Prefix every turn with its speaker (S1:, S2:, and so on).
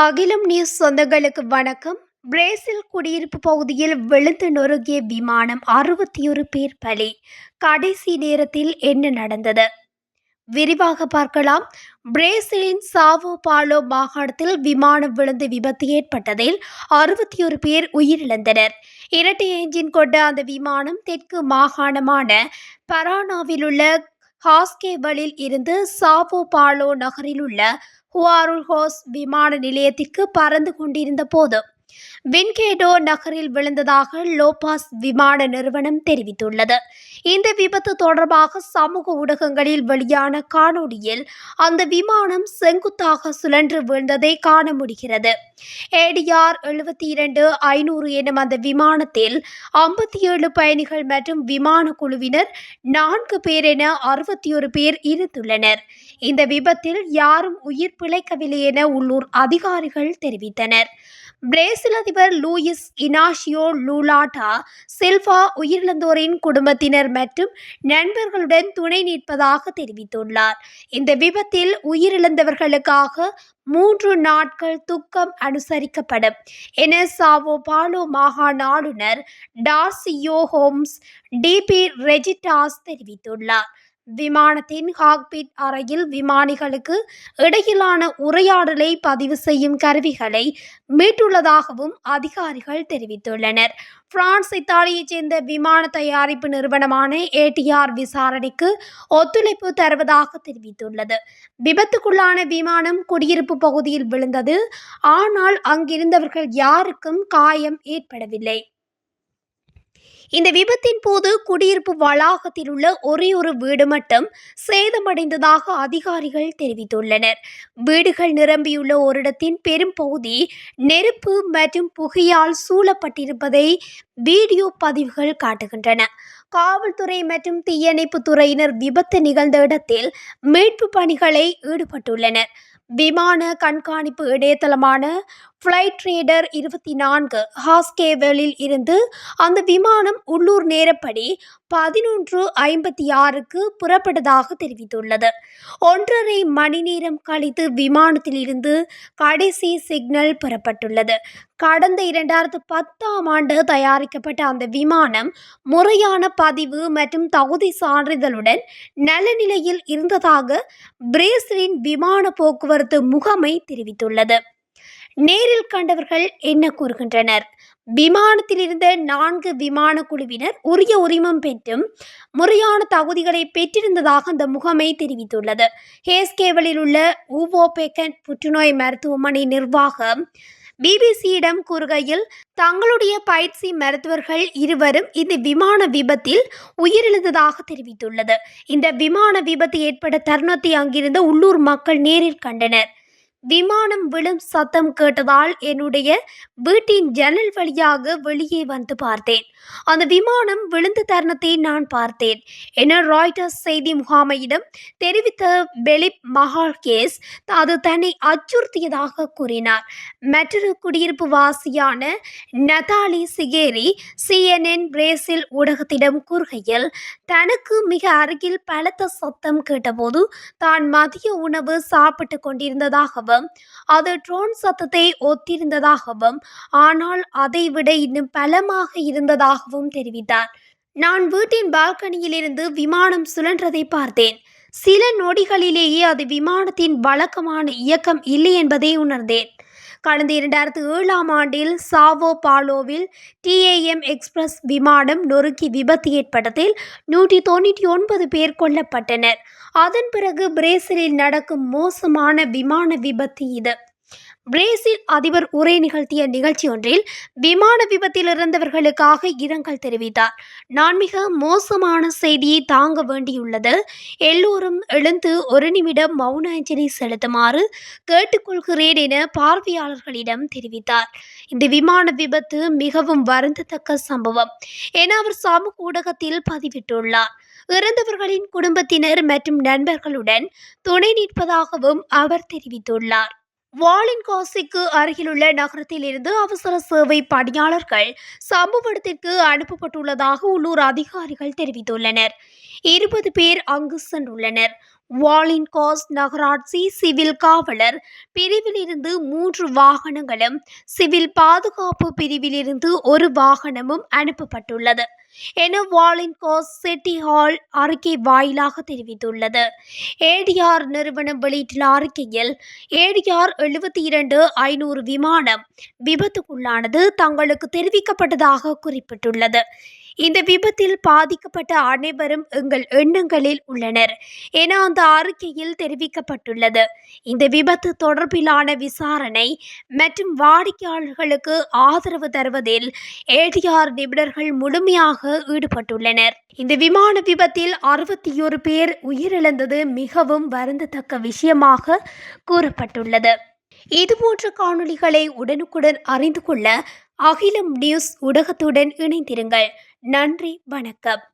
S1: அகிலம் நியூஸ் சொந்தங்களுக்கு வணக்கம். பிரேசில் குடியிருப்பு பகுதியில் விழுந்து நொறுங்கிய விமானம் அறுபத்தி ஒரு பேர் பலி. கடைசி நேரத்தில் என்ன நடந்தது? விரிவாக பார்க்கலாம். பிரேசிலின் சாவோ பாலோ மாகாணத்தில் விமானம் விழுந்து விபத்து ஏற்பட்டதில் அறுபத்தி ஒரு பேர் உயிரிழந்தனர். இரட்டை என்ஜின் கொண்ட அந்த விமானம் தெற்கு மாகாணமான பரானாவில் உள்ள ஹாஸ்கேபலில் இருந்து சாவோ பாலோ நகரில் உள்ள ஹுவாருல் ஹோஸ் விமான நிலையத்திற்கு பறந்து கொண்டிருந்த போது வின்கேடோ நகரில் விழுந்ததாக லோபாஸ் விமான நிறுவனம் தெரிவித்துள்ளது. இந்த விபத்து தொடர்பாக சமூக ஊடகங்களில் வெளியான காணொளியில் அந்த விமானம் செங்குத்தாக சுழன்று விழுந்ததை காண முடிகிறது. ஏடிஆர் எழுபத்தி இரண்டு ஐநூறு எனும் அந்த விமானத்தில் ஐம்பத்தி ஏழு பயணிகள் மற்றும் விமான குழுவினர் நான்கு பேர் என அறுபத்தி ஒரு பேர் இருந்துள்ளனர். இந்த விபத்தில் யாரும் உயிர் பிழைக்கவில்லை என உள்ளூர் அதிகாரிகள் தெரிவித்தனர். பிரேசில் அதிபர் லூயிஸ் இனாஷியோ லூலாட்டா சில்வா உயிரிழந்தோரின் குடும்பத்தினர் மற்றும் நண்பர்களுடன் துணை நிற்பதாக தெரிவித்துள்ளார். இந்த விபத்தில் உயிரிழந்தவர்களுக்காக மூன்று நாட்கள் துக்கம் அனுசரிக்கப்படும் என சாவோ பாலோ மாகாண ஆளுநர் டார்சியோ ஹோம்ஸ் டிபி ரெஜிட்டாஸ் தெரிவித்துள்ளார். விமானத்தின் ஹாக்பிட் அறையில் விமானிகளுக்கு இடையிலான உரையாடலை பதிவு செய்யும் கருவிகளை மீட்டுள்ளதாகவும் அதிகாரிகள் தெரிவித்துள்ளனர். பிரான்ஸ் இத்தாலியைச் சேர்ந்த விமான தயாரிப்பு நிறுவனமான ஏடிஆர் விசாரணைக்கு ஒத்துழைப்பு தருவதாக தெரிவித்துள்ளது. விபத்துக்குள்ளான விமானம் குடியிருப்பு பகுதியில் விழுந்தது. ஆனால் அங்கிருந்தவர்கள் யாருக்கும் காயம் ஏற்படவில்லை. இந்த விபத்தின் போது குடியிருப்பு வளாகத்தில் உள்ள ஒரே ஒரு வீடு மட்டும் சேதமடைந்ததாக அதிகாரிகள் தெரிவித்துள்ளனர். வீடுகள் நிரம்பியுள்ள ஓரிடத்தின் பெரும் பகுதி நெருப்பு மற்றும் புகையால் சூழப்பட்டிருப்பதை வீடியோ பதிவுகள் காட்டுகின்றன. காவல்துறை மற்றும் தீயணைப்பு துறையினர் விபத்து நிகழ்ந்த இடத்தில் மீட்பு பணிகளை ஈடுபட்டுள்ளனர். விமான கண்காணிப்பு இடையதளமான ஃப்ளைட் ரேடர் இருபத்தி நான்கு ஹாஸ்கேவலில் இருந்து அந்த விமானம் உள்ளூர் நேரப்படி பதினொன்று ஐம்பத்தி ஆறுக்கு புறப்பட்டதாக தெரிவித்துள்ளது. ஒன்றரை மணி நேரம் கழித்து விமானத்திலிருந்து கடைசி சிக்னல் பெறப்பட்டுள்ளது. கடந்த இரண்டாயிரத்து பத்தாம் ஆண்டு தயாரிக்கப்பட்ட அந்த விமானம் முறையான பதிவு மற்றும் தகுதி சான்றிதழுடன் நல்ல நிலையில் இருந்ததாக பிரேசிலின் விமான போக்குவரத்து முகமை தெரிவித்துள்ளது. நேரில் கண்டவர்கள் என்ன கூறுகின்றனர்? விமானத்தில் இருந்த நான்கு விமான குழுவினர் உரிய உரிமம் பெற்றும் முறையான தகுதிகளை பெற்றிருந்ததாக அந்த முகமை தெரிவித்துள்ளது. ஹேஸ்கேவலில் உள்ள ஊவோ பெக்கன் புற்றுநோய் மருத்துவமனை நிர்வாகம் பிபிசியிடம் கூறுகையில் தங்களுடைய பயிற்சி மருத்துவர்கள் இருவரும் இந்த விமான விபத்தில் உயிரிழந்ததாக தெரிவித்துள்ளது. இந்த விமான விபத்து ஏற்பட்ட தருணத்தை அங்கிருந்த உள்ளூர் மக்கள் நேரில் கண்டனர். விமானம் விழும் சத்தம் கேட்டதால் என்னுடைய வீட்டின் ஜன்னல் வழியாக வெளியே வந்து பார்த்தேன். அந்த விமானம் விழுந்த தருணத்தை நான் பார்த்தேன். என ராய்டர்ஸ் செய்தி முகாமையிடம் தெரிவித்த பெலிப் மஹால்கேஸ் அது தன்னை அச்சுறுத்தியதாக கூறினார். மற்றொரு குடியிருப்பு வாசியான நதாலி சிகேரி சிஎன்என் பிரேசில் ஊடகத்திடம் கூறுகையில் தனக்கு மிக அருகில் பலத்த சத்தம் கேட்டபோது தான் மதிய உணவு சாப்பிட்டு கொண்டிருந்ததாகவும் அது ட்ரோன் சத்தத்தை ஒத்திருந்ததாகவும் ஆனால் அதைவிட இன்னும் பலமாக இருந்ததாகவும் தெரிவித்தார். நான் வீட்டின் பால்கனியிலிருந்து விமானம் சுழன்றதை பார்த்தேன். சில நொடிகளிலேயே அது விமானத்தின் வழக்கமான இயக்கம் இல்லை என்பதை உணர்ந்தேன். கடந்த இரண்டாயிரத்து ஏழாம் ஆண்டில் சாவோ பாலோவில் டிஏஎம் எக்ஸ்பிரஸ் விமானம் நொறுக்கி விபத்து ஏற்பட்டதில் நூற்றி தொண்ணூற்றி ஒன்பது பேர் கொல்லப்பட்டனர். அதன் பிறகு பிரேசிலில் நடக்கும் மோசமான விமான விபத்து இது. பிரேசில் அதிபர் உரை நிகழ்த்திய நிகழ்ச்சி ஒன்றில் விமான விபத்தில் இறந்தவர்களுக்காக இரங்கல் தெரிவித்தார். நான் மிக மோசமான செய்தியை தாங்க வேண்டியுள்ளது. எல்லோரும் எழுந்து ஒரு நிமிடம் மௌன அஞ்சலி செலுத்துமாறு கேட்டுக்கொள்கிறேன் என பார்வையாளர்களிடம் தெரிவித்தார். இந்த விமான விபத்து மிகவும் வருந்தத்தக்க சம்பவம் என அவர் சமூக ஊடகத்தில் பதிவிட்டுள்ளார். இறந்தவர்களின் குடும்பத்தினர் மற்றும் நண்பர்களுடன் துணை நிற்பதாகவும் அவர் தெரிவித்துள்ளார். வாலின்காசிக்கு அருகிலுள்ள நகரத்தில் இருந்து அவசர சேவை பணியாளர்கள் சம்பவ இடத்திற்கு அனுப்பப்பட்டுள்ளதாக உள்ளூர் அதிகாரிகள் தெரிவித்துள்ளனர். இருபது பேர் அங்கு சென்றுள்ளனர். வாலின்காஸ் நகராட்சி சிவில் காவலர் பிரிவிலிருந்து மூன்று வாகனங்களும் சிவில் பாதுகாப்பு பிரிவிலிருந்து ஒரு வாகனமும் அனுப்பப்பட்டுள்ளது. என வாலின்காஸ் சிட்டி ஹால் அறிக்கை வாயிலாக தெரிவித்துள்ளது. ஏடிஆர் நிறுவனம் வெளியிட்டுள்ள அறிக்கையில் ஏடிஆர் எழுபத்தி இரண்டு ஐநூறு விமானம் விபத்துக்குள்ளானது தங்களுக்கு தெரிவிக்கப்பட்டதாக குறிப்பிட்டுள்ளது. இந்த விபத்தில் பாதிக்கப்பட்ட அனைவரும் எங்கள் எண்ணங்களில் உள்ளனர் என அந்த அறிக்கையில் தெரிவிக்கப்பட்டுள்ளது. இந்த விபத்து தொடர்பிலான விசாரணை மற்றும் வாடிக்கையாளர்களுக்கு ஆதரவு தருவதில் ஏடிஆர் நிபுணர்கள் முழுமையாக ஈடுபட்டுள்ளனர். இந்த விமான விபத்தில் அறுபத்தி ஒரு பேர் உயிரிழந்தது மிகவும் வருந்தத்தக்க விஷயமாக கூறப்பட்டுள்ளது. இதுபோன்ற காணொளிகளை உடனுக்குடன் அறிந்து கொள்ள அகிலம் நியூஸ் ஊடகத்துடன் இணைந்திருங்கள். நன்றி வணக்கம்.